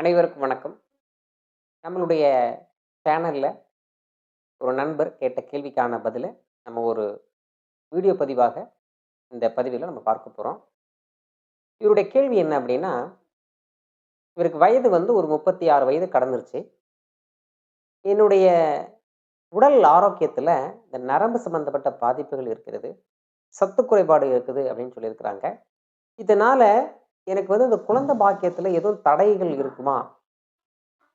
அனைவருக்கும் வணக்கம். நம்மளுடைய சேனலில் ஒரு நண்பர் கேட்ட கேள்விக்கான பதிலை நம்ம ஒரு வீடியோ பதிவாக இந்த பதிவில் நம்ம பார்க்க போகிறோம் இவருடைய கேள்வி என்ன அப்படின்னா இவருக்கு வயது வந்து ஒரு முப்பத்தி ஆறு வயது கடந்துருச்சு. என்னுடைய உடல் ஆரோக்கியத்தில் இந்த நரம்பு சம்பந்தப்பட்ட பாதிப்புகள் இருக்கிறது சத்து குறைபாடு இருக்குது அப்படின்னு சொல்லியிருக்கிறாங்க. இதனால் எனக்கு வந்து இந்த குழந்தை பாக்கியத்தில் எதுவும் தடைகள் இருக்குமா?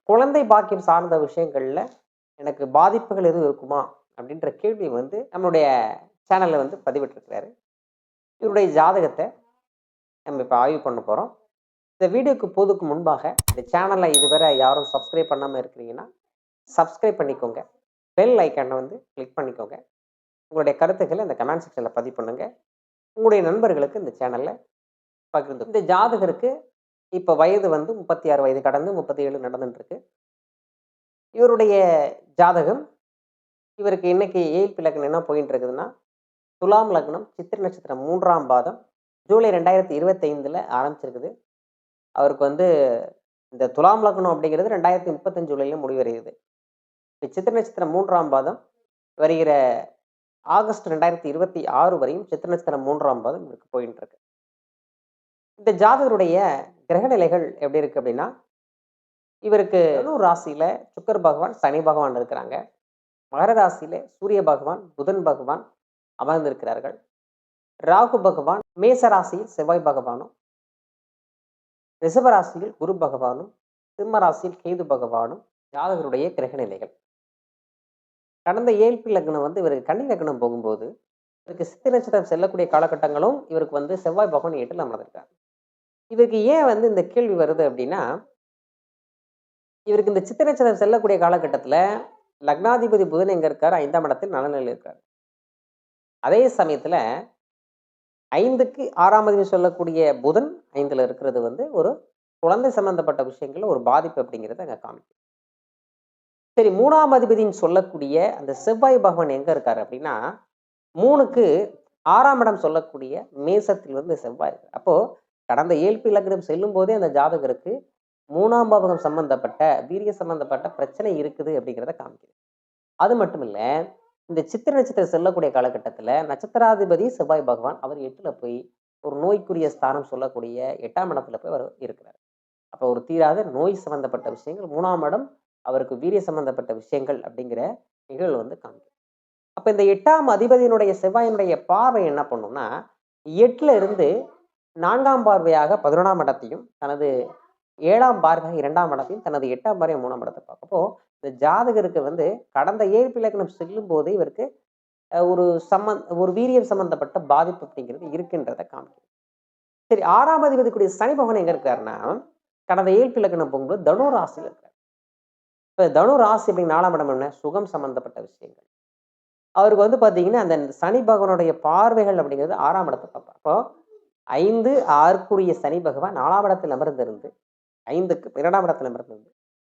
குழந்தை பாக்கியம் சார்ந்த விஷயங்களில் எனக்கு பாதிப்புகள் எதுவும் இருக்குமா? அப்படின்ற கேள்வி வந்து நம்மளுடைய சேனலில் வந்து பதிவிட்டிருக்கிறாரு. இவருடைய ஜாதகத்தை நம்ம இப்போ ஆய்வு பண்ண போகிறோம் இந்த வீடியோக்கு போதுக்கு முன்பாக இந்த சேனலை இதுவரை யாரும் சப்ஸ்கிரைப் பண்ணாமல் இருக்கிறீங்கன்னா சப்ஸ்கிரைப் பண்ணிக்கோங்க. பெல் ஐக்கானை வந்து கிளிக் பண்ணிக்கோங்க. உங்களுடைய கருத்துக்களை இந்த கமெண்ட் செக்ஷனில் பதிவு பண்ணுங்கள் உங்களுடைய நண்பர்களுக்கு இந்த சேனலில் பகிர்ந்து இந்த ஜாதகருக்கு இப்போ வயது வந்து முப்பத்தி ஆறு வயது கடந்து முப்பத்தி ஏழு நடந்துட்டுருக்கு இவருடைய ஜாதகம் இவருக்கு இன்னைக்கு ஏழ்பி லக்னம் என்ன போயிட்டு இருக்குதுன்னா துலாம் லக்னம் சித்திர நட்சத்திரம் மூன்றாம் பாதம் ஜூலை ரெண்டாயிரத்தி இருபத்தைந்தில் ஆரம்பிச்சிருக்குது. அவருக்கு வந்து இந்த துலாம் லக்னம் அப்படிங்கிறது ரெண்டாயிரத்தி முப்பத்தஞ்சு ஜூலையில் முடிவடைகிறது இப்போ சித்திர நட்சத்திரம் மூன்றாம் பாதம் வருகிற ஆகஸ்ட் ரெண்டாயிரத்தி இருபத்தி ஆறு வரையும் சித்திர நட்சத்திரம் மூன்றாம் பாதம் இவருக்கு போயின்னு இருக்கு இந்த ஜாதகருடைய கிரகநிலைகள் எப்படி இருக்கு அப்படின்னா இவருக்கு தனு ராசியில சுக்கர் பகவான் சனி பகவான் இருக்கிறாங்க. மகர ராசியில சூரிய பகவான் புதன் பகவான் அமர்ந்திருக்கிறார்கள். ராகு பகவான் மேச ராசியில் செவ்வாய் பகவானும் ரிசவ ராசியில் குரு பகவானும் சிம்ம ராசியில் கேது பகவானும் ஜாதகருடைய கிரகநிலைகள். கடந்த ஏழ்பி லக்னம் வந்து இவருக்கு கன்னி லக்னம் போகும்போது இவருக்கு சித்தி நட்சத்திரம் செல்லக்கூடிய காலகட்டங்களும் இவருக்கு வந்து செவ்வாய் பகவான் எட்டில் அமர்ந்திருக்கார் இவருக்கு ஏன் வந்து இந்த கேள்வி வருது அப்படின்னா இவருக்கு இந்த சித்திரச்சனம் செல்லக்கூடிய காலகட்டத்தில் லக்னாதிபதி புதன் எங்க இருக்கார்? ஐந்தாம் இடத்தில் நலனில் இருக்கார். அதே சமயத்தில் ஐந்துக்கு ஆறாம் அதிபதி சொல்லக்கூடிய புதன் ஐந்தில் இருக்கிறது வந்து ஒரு குழந்தை சம்பந்தப்பட்ட விஷயங்கள்ல ஒரு பாதிப்பு அப்படிங்கிறத அங்கே காமிக்கும். சரி மூணாம் அதிபதின்னு சொல்லக்கூடிய அந்த செவ்வாய் பகவான் எங்க இருக்காரு அப்படின்னா மூணுக்கு ஆறாம் இடம் சொல்லக்கூடிய மேசத்தில் வந்து செவ்வாய் இருக்கு அப்போ கடந்த ஏழ்பு இலக்கணம் செல்லும் போதே அந்த ஜாதகருக்கு மூணாம் பாவகம் சம்பந்தப்பட்ட வீரிய சம்பந்தப்பட்ட பிரச்சனை இருக்குது அப்படிங்கிறத காமிக்குது. அது மட்டும் இல்லை இந்த சித்திர நட்சத்திரம் செல்லக்கூடிய காலகட்டத்தில் நட்சத்திராதிபதி செவ்வாய் பகவான் அவர் எட்டில் போய் ஒரு நோய்க்குரிய ஸ்தானம் சொல்லக்கூடிய எட்டாம் இடத்துல போய் அவர் இருக்கிறார். அப்போ ஒரு தீராத நோய் சம்பந்தப்பட்ட விஷயங்கள் மூணாம் இடம் அவருக்கு வீரிய சம்பந்தப்பட்ட விஷயங்கள் அப்படிங்கிற நிகழ்வு வந்து காமிக்கும் அப்போ இந்த எட்டாம் அதிபதியினுடைய செவ்வாயினுடைய பார்வை என்ன பண்ணும்னா எட்டுல இருந்து நான்காம் பார்வையாக பதினொன்றாம் இடத்தையும் தனது ஏழாம் பார்வையாக இரண்டாம் இடத்தையும் தனது எட்டாம் பார்வை மூணாம் இடத்தை பார்க்கப்போ இந்த ஜாதகருக்கு வந்து கடந்த ஏழு இலக்கணம் செல்லும் போது இவருக்கு ஒரு சம்மந்த ஒரு வீரியம் சம்பந்தப்பட்ட பாதிப்பு அப்படிங்கிறது இருக்கின்றத காமிக்கும் சரி ஆறாம் அதிபதிக்குரிய சனி பகவான் எங்க இருக்காருன்னா கடந்த ஏழு இலக்கணம் போகும்போது தனு ராசியில் இருக்கார். இப்போ தனு ராசி அப்படின்னு நாலாம் இடம் என்ன? சுகம் சம்பந்தப்பட்ட விஷயங்கள். அவருக்கு வந்து பார்த்தீங்கன்னா அந்த சனி பகவானுடைய பார்வைகள் அப்படிங்கிறது ஆறாம் இடத்தை பார்ப்பார். அப்போ ஐந்து ஆறுக்குரிய சனி பகவான் நாலாம் இடத்தில் அமர்ந்திருந்து ஐந்துக்கு இரண்டாம் இடத்தில் அமர்ந்திருந்து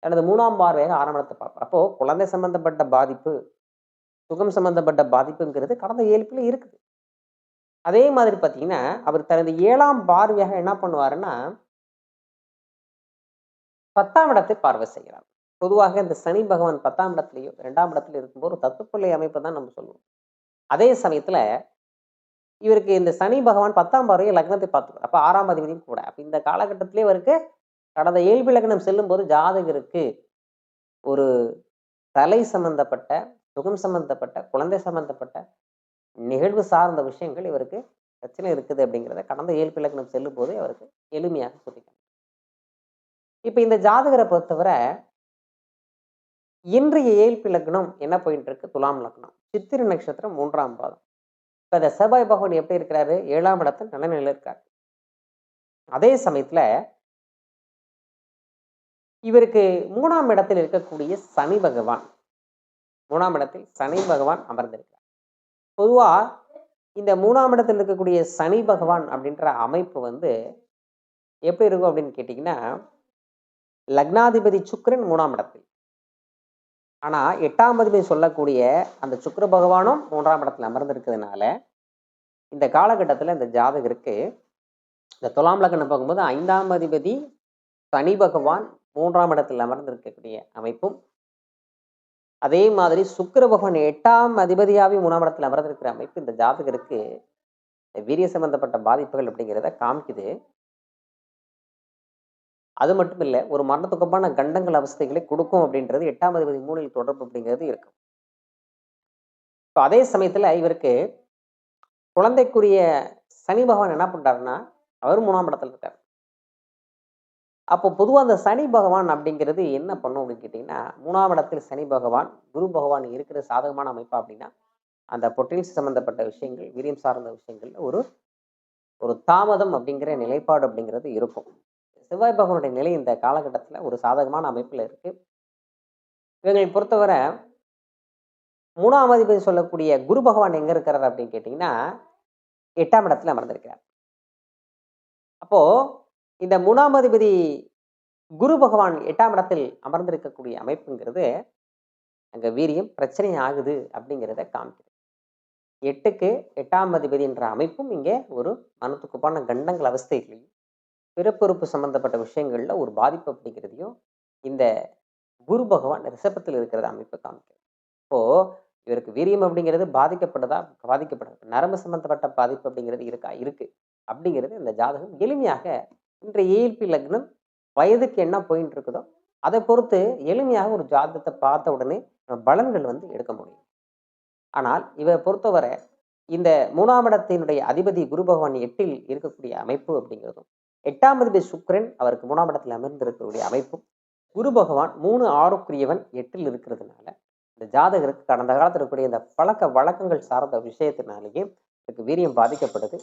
தனது மூணாம் பார்வையாக ஆறாம் இடத்தை பார்ப்போம் அப்போ குழந்தை சம்பந்தப்பட்ட பாதிப்பு சுகம் சம்பந்தப்பட்ட பாதிப்புங்கிறது கடந்த ஏழ்பில் இருக்குது. அதே மாதிரி பார்த்தீங்கன்னா அவர் தனது ஏழாம் பார்வையாக என்ன பண்ணுவாருன்னா பத்தாம் இடத்தை பார்வை செய்கிறார். பொதுவாக இந்த சனி பகவான் பத்தாம் இடத்துலையோ இரண்டாம் இடத்துல இருக்கும்போது ஒரு தத்துப்பிள்ளை அமைப்பு தான் நம்ம சொல்லுவோம். அதே சமயத்துல இவருக்கு இந்த சனி பகவான் பத்தாம் பார்வையை லக்னத்தை பார்த்துக்கிறார் அப்போ ஆறாம் அதிபதியும் கூட. அப்போ இந்த காலகட்டத்திலே இவருக்கு கடந்த ஏழ்பி லக்னம் செல்லும் போது ஜாதகருக்கு ஒரு தலை சம்பந்தப்பட்ட சுகம் சம்பந்தப்பட்ட குழந்தை சம்பந்தப்பட்ட நிகழ்வு சார்ந்த விஷயங்கள் இவருக்கு பிரச்சனை இருக்குது அப்படிங்கிறத கடந்த ஏழ்பி லக்னம் செல்லும் போது அவருக்கு எளிமையாக சொல்லிக்கணும் இப்போ இந்த ஜாதகரை பொறுத்தவரை இன்றைய ஏழ்பி லக்னம் என்ன போயிட்டு இருக்கு? துலாம் லக்னம். சித்திரை நட்சத்திரம் மூன்றாம் பாதம். இப்போ இந்த செவ்வாய் பகவான் எப்படி இருக்கிறாரு? ஏழாம் இடத்தில் நல்ல நிலையில் இருக்காரு. அதே சமயத்துல இவருக்கு மூணாம் இடத்தில் இருக்கக்கூடிய சனி பகவான் மூணாம் இடத்தில் சனி பகவான் அமர்ந்திருக்கிறார். பொதுவா இந்த மூணாம் இடத்தில் இருக்கக்கூடிய சனி பகவான் அப்படின்ற அமைப்பு வந்து எப்படி இருக்கும் அப்படின்னு கேட்டிங்கன்னா லக்னாதிபதி சுக்கரன் மூணாம் இடத்தில். ஆனா எட்டாம் அதிபதி சொல்லக்கூடிய அந்த சுக்கர பகவானும் மூன்றாம் இடத்துல அமர்ந்திருக்கிறதுனால இந்த காலகட்டத்தில் இந்த ஜாதகருக்கு இந்த துலாம் லக்னம் பார்க்கும்போது ஐந்தாம் அதிபதி சனி பகவான் மூன்றாம் இடத்தில் அமர்ந்திருக்கக்கூடிய அமைப்பும் அதே மாதிரி சுக்கர பகவான் எட்டாம் அதிபதியாவே மூணாம் இடத்தில் அமர்ந்திருக்கிற அமைப்பு இந்த ஜாதகருக்கு வீரிய சம்பந்தப்பட்ட பாதிப்புகள் அப்படிங்கிறத காமிக்குது. அது மட்டும் இல்லை ஒரு மரணத்துக்கப்பான கண்டங்கள் அவஸ்தைகளை கொடுக்கும் அப்படின்றது எட்டாம் அதிபதி மூணில் தொடர்பு அப்படிங்கிறது இருக்கும் இப்போ அதே சமயத்தில் இவருக்கு குழந்தைக்குரிய சனி பகவான் என்ன பண்றாருன்னா அவர் மூணாம் இடத்துல இருக்கார். அப்போ பொதுவாக அந்த சனி பகவான் அப்படிங்கிறது என்ன பண்ணும் அப்படின்னு கேட்டிங்கன்னா மூணாம் இடத்தில் சனி பகவான் குரு பகவான் இருக்கிற சாதகமான அமைப்பா அப்படின்னா அந்த பொட்டில்ஸ் சம்மந்தப்பட்ட விஷயங்கள் வீரியம் சார்ந்த விஷயங்கள்ல ஒரு ஒரு தாமதம் அப்படிங்கிற நிலைப்பாடு அப்படிங்கிறது இருக்கும். செவ்வாய் பகவானுடைய நிலை இந்த காலகட்டத்தில் ஒரு சாதகமான அமைப்பில் இருக்கு. இவங்களை பொறுத்தவரை மூணாம் அதிபதி சொல்லக்கூடிய குரு பகவான் எங்கே இருக்கிறார் அப்படின்னு கேட்டிங்கன்னா எட்டாம் இடத்துல அமர்ந்திருக்கிறார். அப்போ இந்த மூணாம் அதிபதி குரு பகவான் எட்டாம் இடத்தில் அமர்ந்திருக்கக்கூடிய அமைப்புங்கிறது அங்கே வீரியம் பிரச்சனை ஆகுது அப்படிங்கிறத காமிக்குது. எட்டுக்கு எட்டாம் அதிபதின்ற அமைப்பும் இங்கே ஒரு மனத்துக்குப்பான கண்டங்கள் அவஸ்தைகளையும் பிறப்புறுப்பு சம்பந்தப்பட்ட விஷயங்கள்ல ஒரு பாதிப்பு அப்படிங்கிறதையும் இந்த குரு பகவான் ரிஷபத்தில் இருக்கிறத அமைப்பு காமிக்கிறது இப்போ இவருக்கு வீரியம் அப்படிங்கிறது பாதிக்கப்படுதா. பாதிக்கப்படுது நரம்பு சம்பந்தப்பட்ட பாதிப்பு அப்படிங்கிறது இருக்கா? இருக்கு. அப்படிங்கிறது இந்த ஜாதகம் எளிமையாக இன்றைய ஏஎல்பி லக்னம் வயதுக்கு என்ன போயின்னு இருக்குதோ அதை பொறுத்து எளிமையாக ஒரு ஜாதகத்தை பார்த்த உடனே நம்ம பலன்கள் வந்து எடுக்க முடியும். ஆனால் இவரை பொறுத்தவரை இந்த மூணாம் இடத்தினுடைய அதிபதி குரு பகவான் எட்டில் இருக்கக்கூடிய அமைப்பு அப்படிங்கிறதும் எட்டாம் அதிபதி சுக்ரன் அவருக்கு மூணாம் இடத்துல அமர்ந்திருக்கக்கூடிய அமைப்பும் குரு பகவான் மூணு ஆறுக்குரியவன் எட்டில் இருக்கிறதுனால இந்த ஜாதகருக்கு கடந்த காலத்தில் இருக்கக்கூடிய இந்த பழக்க வழக்கங்கள் சார்ந்த விஷயத்தினாலேயே இதுக்கு வீரியம் பாதிக்கப்படுது.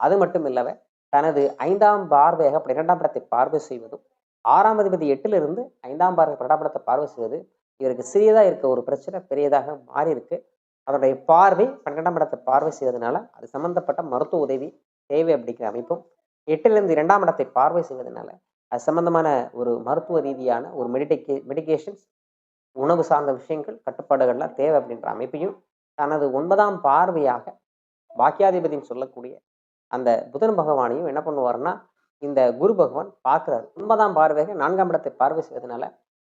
அது மட்டும் இல்லவ தனது ஐந்தாம் பார்வையாக பன்னிரெண்டாம் படத்தை பார்வை செய்வதும் ஆறாம் அதிபதி எட்டிலிருந்து ஐந்தாம் பார்வை பன்னெண்டாம் படத்தை பார்வை செய்வது இவருக்கு சிறியதாக இருக்க ஒரு பிரச்சனை பெரியதாக மாறி இருக்கு அதனுடைய பார்வை பன்னிரெண்டாம் இடத்தை பார்வை செய்வதனால அது சம்பந்தப்பட்ட மருத்துவ உதவி தேவை அப்படிங்கிற அமைப்பும் எட்டிலிருந்து இரண்டாம் இடத்தை பார்வை செய்வதனால அது சம்பந்தமான ஒரு மருத்துவ ரீதியான ஒரு மெடிடேக்கே மெடிகேஷன்ஸ் உணவு சார்ந்த விஷயங்கள் கட்டுப்பாடுகள்லாம் தேவை அப்படின்ற அமைப்பையும் தனது ஒன்பதாம் பார்வையாக பாக்கியாதிபதினு சொல்லக்கூடிய அந்த புதன் பகவானையும் என்ன பண்ணுவார்னா இந்த குரு பகவான் பார்க்குறாரு. ஒன்பதாம் பார்வையாக நான்காம் இடத்தை பார்வை செய்வதனால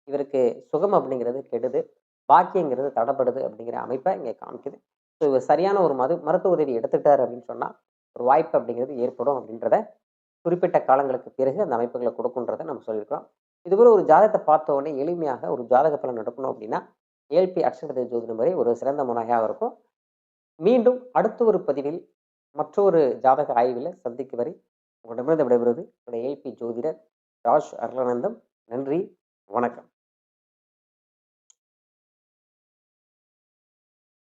இவருக்கு சுகம் அப்படிங்கிறது கெடுது பாக்கியங்கிறது தடப்படுது அப்படிங்கிற அமைப்பை இங்கே காமிக்குது. ஸோ இவர் சரியான ஒரு மது மருத்துவ உதவி எடுத்துக்கிட்டார் அப்படின்னு சொன்னால் ஒரு வாய்ப்பு அப்படிங்கிறது ஏற்படும் அப்படின்றத குறிப்பிட்ட காலங்களுக்கு பிறகு அந்த அமைப்புகளை கொடுக்குன்றதை நம்ம சொல்லியிருக்கிறோம். இதுபோல் ஒரு ஜாதகத்தை பார்த்த உடனே எளிமையாக ஒரு ஜாதக பலன் நடக்கணும் அப்படின்னா ஏல்பி அக்ஷரத்தை ஜோதிட முறை ஒரு சிறந்த முறையாக இருக்கும். மீண்டும் அடுத்த ஒரு பதிவில் மற்றொரு ஜாதக ஆய்வில் சந்திக்கு வரை உங்களிடமிருந்து விடைபெறுவது என்னுடைய ஏல்பி ஜோதிடர் ராஜ் அருளானந்தம். நன்றி வணக்கம்.